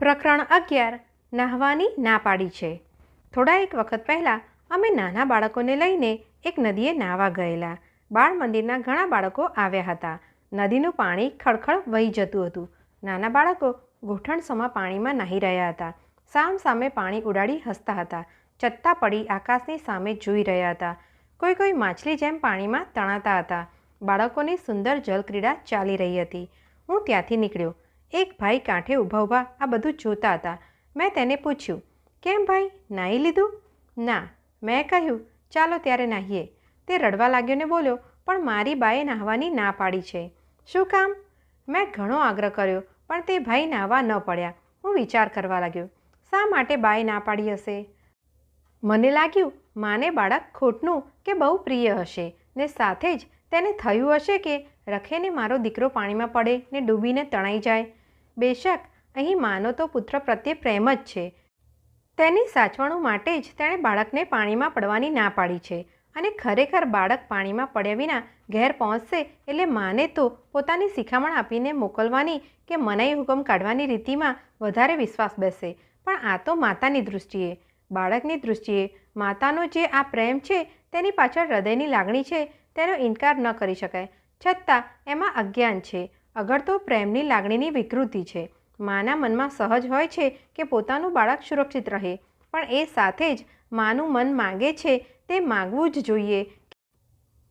પ્રકરણ અગિયાર, નાહવાની ના પાડી છે. થોડા એક વખત પહેલાં અમે નાના બાળકોને લઈને એક નદીએ નાહવા ગયેલા. બાળ મંદિરના ઘણા બાળકો આવ્યા હતા. નદીનું પાણી ખળખળ વહી જતું હતું. નાના બાળકો ઘૂંટણસમા પાણીમાં નાહી રહ્યા હતા. સામ સામે પાણી ઉડાડી હસતા હતા. ચત્તા પડી આકાશની સામે જોઈ રહ્યા હતા. કોઈ કોઈ માછલી જેમ પાણીમાં તણાતા હતા. બાળકોની સુંદર જલક્રીડા ચાલી રહી હતી. હું ત્યાંથી નીકળ્યો. એક ભાઈ કાંઠે ઊભા ઊભા આ બધું જોતા હતા. મેં તેને પૂછ્યું, કેમ ભાઈ, નાહી લીધું? ના. મેં કહ્યું, ચાલો ત્યારે નાહીએ. તે રડવા લાગ્યો ને બોલ્યો, પણ મારી બાએ નાહવાની ના પાડી છે. શું કામ? મેં ઘણો આગ્રહ કર્યો, પણ તે ભાઈ નાહવા ન પડ્યા. હું વિચાર કરવા લાગ્યો, શા માટે બાએ ના પાડી હશે? મને લાગ્યું, માને બાળક ખોટનું કે બહુ પ્રિય હશે ને સાથે જ તેને થયું હશે કે રખેને મારો દીકરો પાણીમાં પડે ને ડૂબીને તણાઈ જાય. બેશક, અહીં માનો તો પુત્ર પ્રત્યે પ્રેમ જ છે. તેની સાચવણું માટે જ તેણે બાળકને પાણીમાં પડવાની ના પાડી છે અને ખરેખર બાળક પાણીમાં પડ્યા વિના ઘેર પહોંચશે એટલે માને તો પોતાની શિખામણ આપીને મોકલવાની કે મનાઈ હુકમ કાઢવાની રીતિમાં વધારે વિશ્વાસ બેસે. પણ આ તો માતાની દૃષ્ટિએ. બાળકની દૃષ્ટિએ માતાનો જે આ પ્રેમ છે તેની પાછળ હૃદયની લાગણી છે તેનો ઇનકાર ન કરી શકાય. છતાં એમાં અજ્ઞાન છે. અગર તો પ્રેમની લાગણીની વિકૃતિ છે. માના મનમાં સહજ હોય છે કે પોતાનું બાળક સુરક્ષિત રહે, પણ એ સાથે જ માનું મન માગે છે તે માગવું જ જોઈએ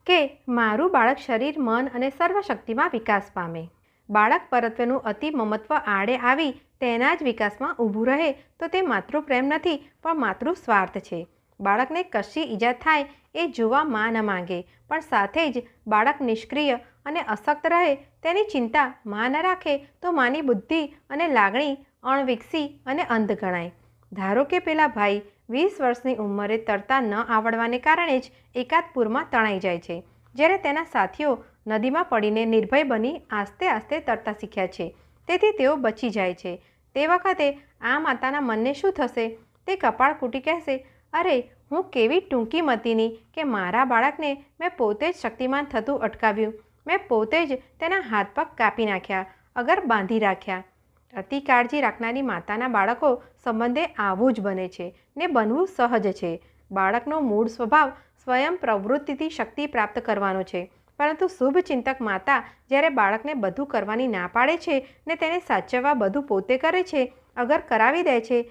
કે મારું બાળક શરીર, મન અને સર્વશક્તિમાં વિકાસ પામે. બાળક પરત્વનું અતિ મમત્વ આડે આવી તેના જ વિકાસમાં ઊભું રહે તો તે માતૃપ્રેમ નથી, પણ માતૃ સ્વાર્થ છે. બાળકને કશી ઈજા થાય એ જોવા માં ન માંગે, પણ સાથે જ બાળક નિષ્ક્રિય અને અશક્ત રહે તેની ચિંતા માં ન રાખે તો માની બુદ્ધિ અને લાગણી અણવિકસી અને અંધ ગણાય. ધારો કે પેલા ભાઈ વીસ વર્ષની ઉંમરે તરતા ન આવડવાને કારણે જ એકાદ પૂરમાં તણાઈ જાય છે, જ્યારે તેના સાથીઓ નદીમાં પડીને નિર્ભય બની આસ્તે આસ્તે તરતા શીખ્યા છે. તેથી તેઓ બચી જાય છે. તે વખતે આ માતાના મનને શું થશે? તે કપાળ કૂટી કહેશે, અરે, હું કેવી ટૂંકી મતીની કે મારા બાળકને મેં પોતે જ શક્તિમાન થતું અટકાવ્યું. મેં પોતે જ તેના હાથ પગ કાપી નાખ્યા, અગર બાંધી રાખ્યા. અતિ કાળજી રાખનારી માતાના બાળકો સંબંધે આવું જ બને છે ને બનવું સહજ છે. બાળકનો મૂળ સ્વભાવ સ્વયં પ્રવૃત્તિથી શક્તિ પ્રાપ્ત કરવાનો છે. પરંતુ શુભ ચિંતક માતા જ્યારે બાળકને બધું કરવાની ના પાડે છે ને તેને સાચવવા બધું પોતે કરે છે, અગર કરાવી દે છે,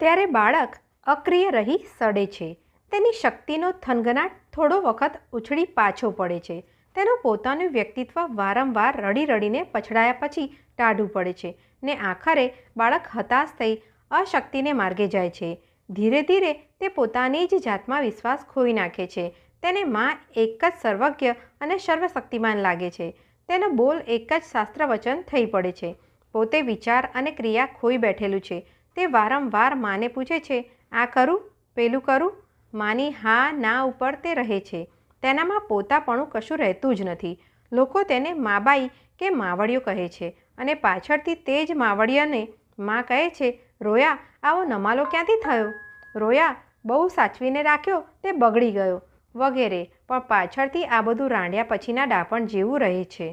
ત્યારે બાળક અક્રિય રહી સડે છે. તેની શક્તિનો થનગનાટ થોડો વખત ઉછળી પાછો પડે છે. તેનું પોતાનું વ્યક્તિત્વ વારંવાર રડી રડીને પછડાયા પછી ટાઢું પડે છે ને આખરે બાળક હતાશ થઈ અશક્તિને માર્ગે જાય છે. ધીરે ધીરે તે પોતાની જ જાતમાં વિશ્વાસ ખોઈ નાખે છે. તેને માં એક જ સર્વજ્ઞ અને સર્વશક્તિમાન લાગે છે. તેનો બોલ એક જ શાસ્ત્ર વચન થઈ પડે છે. પોતે વિચાર અને ક્રિયા ખોઈ બેઠેલું છે. તે વારંવાર માને પૂછે છે, આ કરું? પેલું કરું? માની હા ના ઉપર તે રહે છે. તેનામાં પોતાપણું કશું રહેતું જ નથી. લોકો તેને માબાઈ કે માવડિયો કહે છે અને પાછળથી તે જ માવડિયાને મા કહે છે, રોયા, આવો નમાલો ક્યાંથી થયો? રોયા, બહુ સાચવીને રાખ્યો તે બગડી ગયો. વગેરે. પણ પાછળથી આ બધું રાંડ્યા પછીના ડાપણ જેવું રહે છે.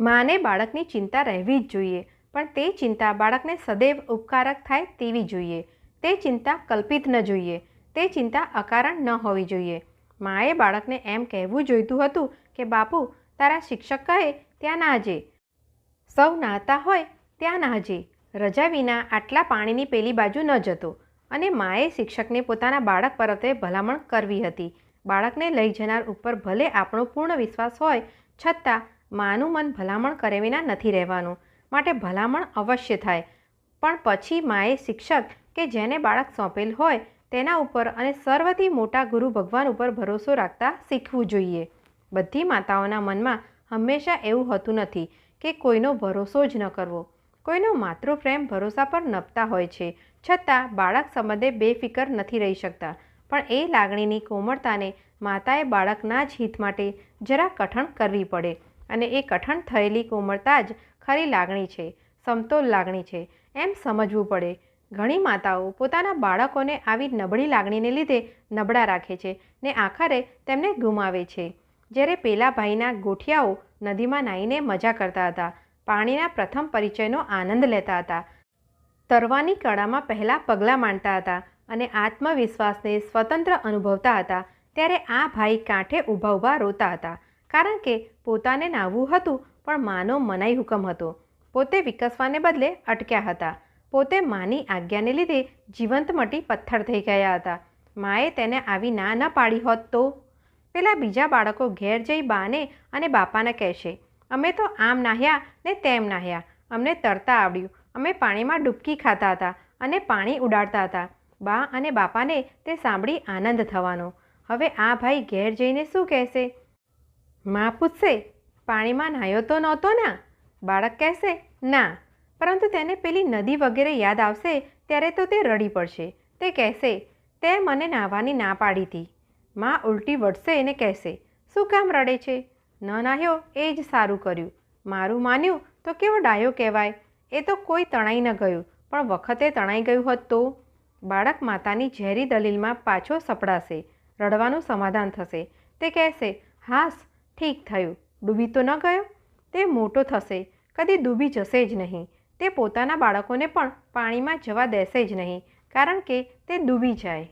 માને બાળકની ચિંતા રહેવી જ જોઈએ, પણ તે ચિંતા બાળકને સદૈવ ઉપકારક થાય તેવી જોઈએ. તે ચિંતા કલ્પિત ન જોઈએ. તે ચિંતા અકારણ ન હોવી જોઈએ. માએ બાળકને એમ કહેવું જોઈતું હતું કે, બાપુ, તારા શિક્ષક કહે, ત્યાં નાહજે. સૌ નાહતા હોય, ત્યાં નાહજે. રજા વિના આટલા પાણીની પેલી બાજુ ન જતો. અને માએ શિક્ષકને પોતાના બાળક પરત્વે ભલામણ કરવી હતી. બાળકને લઈ જનાર ઉપર ભલે આપણો પૂર્ણ વિશ્વાસ હોય, છતાં માનું મન ભલામણ કરે વિના નથી રહેવાનું. માટે ભલામણ અવશ્ય થાય. પણ પછી માએ શિક્ષક કે જેને બાળક સોંપેલ હોય તેના ઉપર અને સર્વથી મોટા ગુરુ ભગવાન ઉપર ભરોસો રાખતા શીખવું જોઈએ. બધી માતાઓના મનમાં હંમેશા એવું હોતું નથી કે કોઈનો ભરોસો જ ન કરવો. કોઈનો માતૃપ્રેમ ભરોસા પર નપતા હોય છે. છતાં બાળક સંબંધે બેફિકર નથી રહી શકતા. પણ એ લાગણીની કોમળતાને માતાએ બાળકના જ હિત માટે જરા કઠણ કરવી પડે અને એ કઠણ થયેલી કોમળતા જ ખરી લાગણી છે, સમતોલ લાગણી છે. એમ સમજવું પડે ઘણી માતાઓ પોતાના બાળકોને આવી નબળી લાગણીને લીધે નબળા રાખે છે ને આખરે તેમને ગુમાવે છે. જ્યારે પેલા ભાઈના ગોઠિયાઓ નદીમાં નાહીને મજા કરતા હતા, પાણીના પ્રથમ પરિચયનો આનંદ લેતા હતા. તરવાની કળામાં પહેલાં પગલાં માંડતા હતા અને આત્મવિશ્વાસને સ્વતંત્ર અનુભવતા હતા, ત્યારે આ ભાઈ કાંઠે ઊભા ઊભા રોતા હતા. કારણ કે પોતાને નાહવું હતું, પણ માનો મનાઈ હુકમ હતો. પોતે વિકસવાને બદલે અટક્યા હતા. પોતે માની આજ્ઞાને લીધે જીવંત મટી પથ્થર થઈ ગયા હતા. માએ તેને આવી ના ન પાડી હોત તો? પેલા બીજા બાળકો ઘેર જઈ બાને અને બાપાને કહેશે, અમે તો આમ નાહ્યા ને તેમ નાહ્યા. અમને તરતા આવડ્યું. અમે પાણીમાં ડૂબકી ખાતા હતા અને પાણી ઉડાડતા હતા. બા અને બાપાને તે સાંભળી આનંદ થવાનો. હવે આ ભાઈ ઘેર જઈને શું કહેશે? માં પૂછશે, પાણીમાં નાહ્યો તો નહોતો ના? બાળક કહેશે, ના. પરંતુ તેને પેલી નદી વગેરે યાદ આવશે, ત્યારે તો તે રડી પડશે. તે કહેશે, તે મને નાહવાની ના પાડી હતી માં ઉલટી વળશે એને કહેશે, શું કામ રડે છે? ન નાહ્યો, એ જ સારું કર્યું. મારું માન્યું તો કેવો ડાયો કહેવાય? એ તો કોઈ તણાઈ ન ગયું, પણ વખતે તણાઈ ગયું હોત તો? બાળક માતાની ઝેરી દલીલમાં પાછો સપડાશે. રડવાનું સમાધાન થશે. તે કહેશે, હાસ, ઠીક થયું. ડૂબી તો ન ગયો? તે મોટો થશે. કદી ડૂબી જશે જ નહીં. તે પોતાના બાળકોને પણ પાણીમાં જવા દેશે જ નહીં કારણ કે તે ડૂબી જાય.